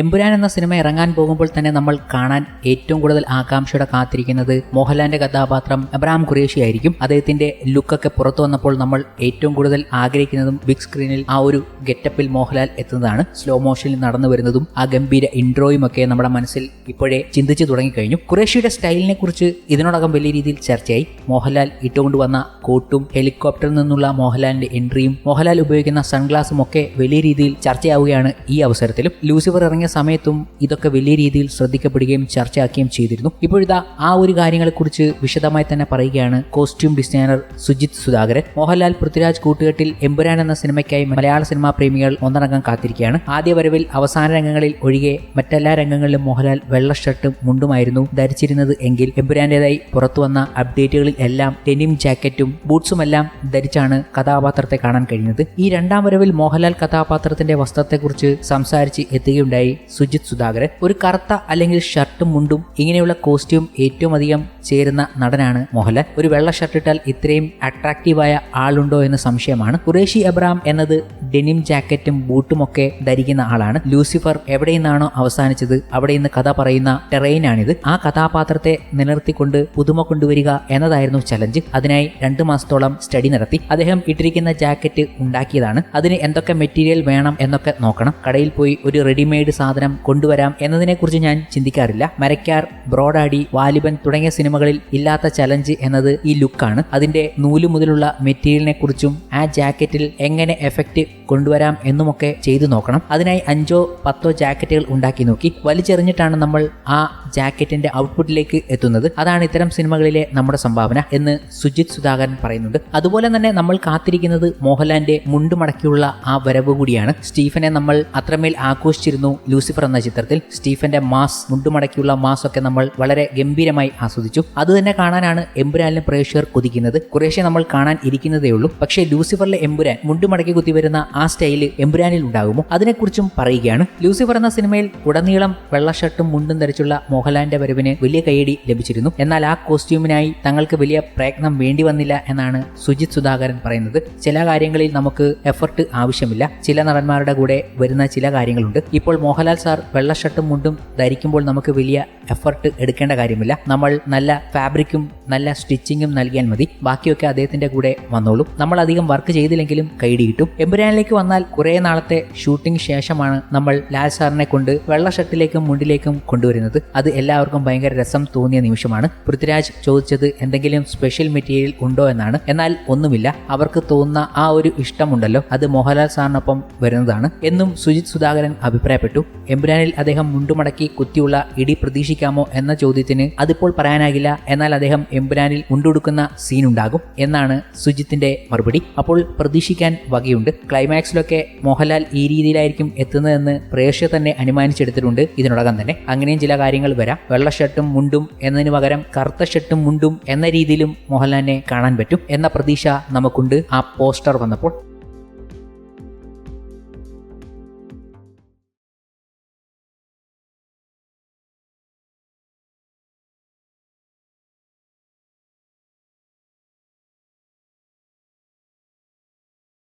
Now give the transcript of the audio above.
എമ്പുരാൻ എന്ന സിനിമ ഇറങ്ങാൻ പോകുമ്പോൾ തന്നെ നമ്മൾ കാണാൻ ഏറ്റവും കൂടുതൽ ആകാംക്ഷയോടെ കാത്തിരിക്കുന്നത് മോഹൻലാലിന്റെ കഥാപാത്രം അബ്രാം ഖുറേഷി ആയിരിക്കും. അദ്ദേഹത്തിന്റെ ലുക്കൊക്കെ പുറത്തു വന്നപ്പോൾ നമ്മൾ ഏറ്റവും കൂടുതൽ ആഗ്രഹിക്കുന്നതും ബിഗ് സ്ക്രീനിൽ ആ ഒരു ഗെറ്റപ്പിൽ മോഹൻലാൽ എത്തുന്നതാണ്. സ്ലോ മോഷനിൽ നടന്നു വരുന്നതും ആ ഗംഭീര ഇൻട്രോയും ഒക്കെ നമ്മുടെ മനസ്സിൽ ഇപ്പോഴേ ചിന്തിച്ചു തുടങ്ങിക്കഴിഞ്ഞു. ഖുറേഷിയുടെ സ്റ്റൈലിനെ കുറിച്ച് ഇതിനോടകം വലിയ രീതിയിൽ ചർച്ചയായി. മോഹൻലാൽ ഇട്ടുകൊണ്ട് വന്ന കോട്ടും ഹെലികോപ്റ്ററിൽ നിന്നുള്ള മോഹൻലാലിന്റെ എൻട്രിയും മോഹൻലാൽ ഉപയോഗിക്കുന്ന സൺഗ്ലാസും ഒക്കെ വലിയ രീതിയിൽ ചർച്ചയാവുകയാണ് ഈ അവസരത്തിലും. ലൂസിഫർ ഇറങ്ങിയ സമയത്തും ഇതൊക്കെ വലിയ രീതിയിൽ ശ്രദ്ധിക്കപ്പെടുകയും ചർച്ചയാക്കുകയും ചെയ്തിരുന്നു. ഇപ്പോഴിതാ ആ ഒരു കാര്യങ്ങളെക്കുറിച്ച് വിശദമായി തന്നെ പറയുകയാണ് കോസ്റ്റ്യൂം ഡിസൈനർ സുജിത് സുധാകരൻ. മോഹൻലാൽ പൃഥ്വിരാജ് കൂട്ടുകെട്ടിൽ എമ്പുരാൻ എന്ന സിനിമയ്ക്കായി മലയാള സിനിമാ പ്രേമികൾ ഒന്നടങ്കം കാത്തിരിക്കുകയാണ്. ആദ്യ വരവിൽ അവസാന രംഗങ്ങളിൽ ഒഴികെ മറ്റെല്ലാ രംഗങ്ങളിലും മോഹൻലാൽ വെള്ള ഷർട്ടും മുണ്ടുമായിരുന്നു ധരിച്ചിരുന്നത് എങ്കിൽ എമ്പുരാന്റേതായി പുറത്തു വന്ന അപ്ഡേറ്റുകളിൽ എല്ലാം ടെനിം ജാക്കറ്റും ബൂട്ട്സുമെല്ലാം ധരിച്ചാണ് കഥാപാത്രത്തെ കാണാൻ കഴിഞ്ഞത്. ഈ രണ്ടാം വരവിൽ മോഹൻലാൽ കഥാപാത്രത്തിന്റെ വസ്ത്രത്തെക്കുറിച്ച് സംസാരിച്ച് എത്തുകയുണ്ടായി. സുജിത് സുധാകരൻ ഒരു കറുത്ത അല്ലെങ്കിൽ ഷർട്ടും മുണ്ടും ഇങ്ങനെയുള്ള കോസ്റ്റ്യൂം ഏറ്റവും അധികം ചേരുന്ന നടനാണ് മോഹൻലാൽ. ഒരു വെള്ള ഷർട്ട് ഇട്ടാൽ ഇത്രയും അട്രാക്റ്റീവായ ആളുണ്ടോ എന്ന് സംശയമാണ്. ഖുറേഷി അബ്രാം എന്നത് ഡെനിം ജാക്കറ്റും ബൂട്ടും ഒക്കെ ധരിക്കുന്ന ആളാണ്. ലൂസിഫർ എവിടെ നിന്നാണോ അവസാനിച്ചത് അവിടെ നിന്ന് കഥ പറയുന്ന ടെറൈനാണിത് ആ കഥാപാത്രത്തെ നിലനിർത്തിക്കൊണ്ട് പുതുമ കൊണ്ടുവരിക എന്നതായിരുന്നു ചലഞ്ച് അതിനായി രണ്ട് മാസത്തോളം സ്റ്റഡി നടത്തി. അദ്ദേഹം ഇട്ടിരിക്കുന്ന ജാക്കറ്റ് ഉണ്ടാക്കിയതാണ്. അതിന് എന്തൊക്കെ മെറ്റീരിയൽ വേണം എന്നൊക്കെ നോക്കണം. കടയിൽ പോയി ഒരു റെഡിമെയ്ഡ് സാധനം കൊണ്ടുവരാം എന്നതിനെക്കുറിച്ച് ഞാൻ ചിന്തിക്കാറില്ല. മരക്കാർ ബ്രോഡാഡി വാലിബൻ തുടങ്ങിയ സിനിമകളിൽ ഇല്ലാത്ത ചലഞ്ച് എന്നത് ഈ ലുക്കാണ് അതിന്റെ നൂൽ മുതലുള്ള മെറ്റീരിയലിനെ കുറിച്ചും ആ ജാക്കറ്റിൽ എങ്ങനെ എഫക്റ്റ് കൊണ്ടുവരാം എന്നുമൊക്കെ ചെയ്തു നോക്കണം. അതിനായി അഞ്ചോ പത്തോ ജാക്കറ്റുകൾ ഉണ്ടാക്കി നോക്കി. വലിച്ചെറിഞ്ഞിട്ടാണ് നമ്മൾ ആ ജാക്കറ്റിന്റെ ഔട്ട്പുട്ടിലേക്ക് എത്തുന്നത്. അതാണ് ഇത്തരം സിനിമകളിലെ നമ്മുടെ സംഭാവന എന്ന് സുജിത് സുധാകരൻ പറയുന്നുണ്ട്. അതുപോലെ തന്നെ നമ്മൾ കാത്തിരിക്കുന്നത് മോഹൻലാലിന്റെ മുണ്ടുമടക്കിയുള്ള ആ വരവ് കൂടിയാണ്. സ്റ്റീഫനെ നമ്മൾ അത്രമേൽ ആഘോഷിച്ചിരുന്നു ലൂസിഫർ എന്ന ചിത്രത്തിൽ. സ്റ്റീഫന്റെ മാസ് മുണ്ടുമടക്കിയുള്ള മാസ് ഒക്കെ നമ്മൾ വളരെ ഗംഭീരമായി ആസ്വദിച്ചു. അത് തന്നെ കാണാനാണ് എമ്പുരാനിലെ പ്രേക്ഷകർ കൊതിക്കുന്നത്. കുറേശ്ശെ നമ്മൾ കാണാൻ ഇരിക്കുന്നതേ ഉള്ളൂ. പക്ഷേ ലൂസിഫറിലെ എമ്പുരാൻ മുണ്ടുമടക്കി കുത്തി വരുന്ന ആ സ്റ്റൈൽ എമ്പുരാനിൽ ഉണ്ടാകുമോ? അതിനെക്കുറിച്ചും പറയുകയാണ്. ലൂസിഫർ എന്ന സിനിമയിൽ ഉടനീളം വെള്ള ഷർട്ടും മുണ്ടും ധരിച്ചുള്ള മോഹൻലാലിന്റെ വരവിന് വലിയ കൈയടി ലഭിച്ചിരുന്നു. എന്നാൽ ആ കോസ്റ്റ്യൂമിനായി തങ്ങൾക്ക് വലിയ പ്രയത്നം വേണ്ടി വന്നില്ല എന്നാണ് സുജിത് സുധാകരൻ പറയുന്നത്. ചില കാര്യങ്ങളിൽ നമുക്ക് എഫർട്ട് ആവശ്യമില്ല. ചില നടന്മാരുടെ കൂടെ വരുന്ന ചില കാര്യങ്ങളുണ്ട്. ഇപ്പോൾ മോഹൻലാൽ സാർ വെള്ള ഷർട്ടും മുണ്ടും ധരിക്കുമ്പോൾ നമുക്ക് വലിയ എഫർട്ട് എടുക്കേണ്ട കാര്യമില്ല. നമ്മൾ നല്ല ഫാബ്രിക്കും നല്ല സ്റ്റിച്ചിങ്ങും നൽകിയാൽ മതി. ബാക്കിയൊക്കെ അദ്ദേഹത്തിന്റെ കൂടെ വന്നോളും. നമ്മൾ അധികം വർക്ക് ചെയ്തില്ലെങ്കിലും കൈഡി കിട്ടും. എമ്പുരാനിലേക്ക് വന്നാൽ കുറേ നാളത്തെ ഷൂട്ടിംഗ് ശേഷമാണ് നമ്മൾ ലാൽ സാറിനെ കൊണ്ട് വെള്ള ഷർട്ടിലേക്കും മുണ്ടിലേക്കും കൊണ്ടുവരുന്നത്. അത് എല്ലാവർക്കും ഭയങ്കര രസം തോന്നിയ നിമിഷമാണ്. പൃഥ്വിരാജ് ചോദിച്ചത് എന്തെങ്കിലും സ്പെഷ്യൽ മെറ്റീരിയൽ ഉണ്ടോ എന്നാണ്. എന്നാൽ ഒന്നുമില്ല. അവർക്ക് തോന്നുന്ന ആ ഒരു ഇഷ്ടമുണ്ടല്ലോ. അത് മോഹൻലാൽ സാറിനൊപ്പം വരുന്നതാണ്. എന്നും സുജിത് സുധാകരൻ അഭിപ്രായപ്പെട്ടു. എമ്പുരാനിൽ അദ്ദേഹം മുണ്ടുമടക്കി കുത്തിയുള്ള ഇടി പ്രതീക്ഷിക്കാമോ എന്ന ചോദ്യത്തിന് അതിപ്പോൾ പറയാനാകില്ല. എന്നാൽ അദ്ദേഹം എമ്പുരാനിൽ മുണ്ടുടുക്കുന്ന സീൻ ഉണ്ടാകും എന്നാണ് സുജിത്തിന്റെ മറുപടി. അപ്പോൾ പ്രതീക്ഷിക്കാൻ വകയുണ്ട്. ക്ലൈമാക്സിലൊക്കെ മോഹൻലാൽ ഈ രീതിയിലായിരിക്കും എത്തുന്നതെന്ന് പ്രേക്ഷകർ തന്നെ അനുമാനിച്ചെടുത്തിട്ടുണ്ട്. ഇതിനോടകം തന്നെ അങ്ങനെയും ചില കാര്യങ്ങൾ വരാം. വെള്ള ഷർട്ടും മുണ്ടും എന്നതിന് പകരം കറുത്ത ഷർട്ടും മുണ്ടും എന്ന രീതിയിലും മോഹൻലാലിനെ കാണാൻ പറ്റും എന്ന പ്രതീക്ഷ നമുക്കുണ്ട്. ആ പോസ്റ്റർ വന്നപ്പോൾ.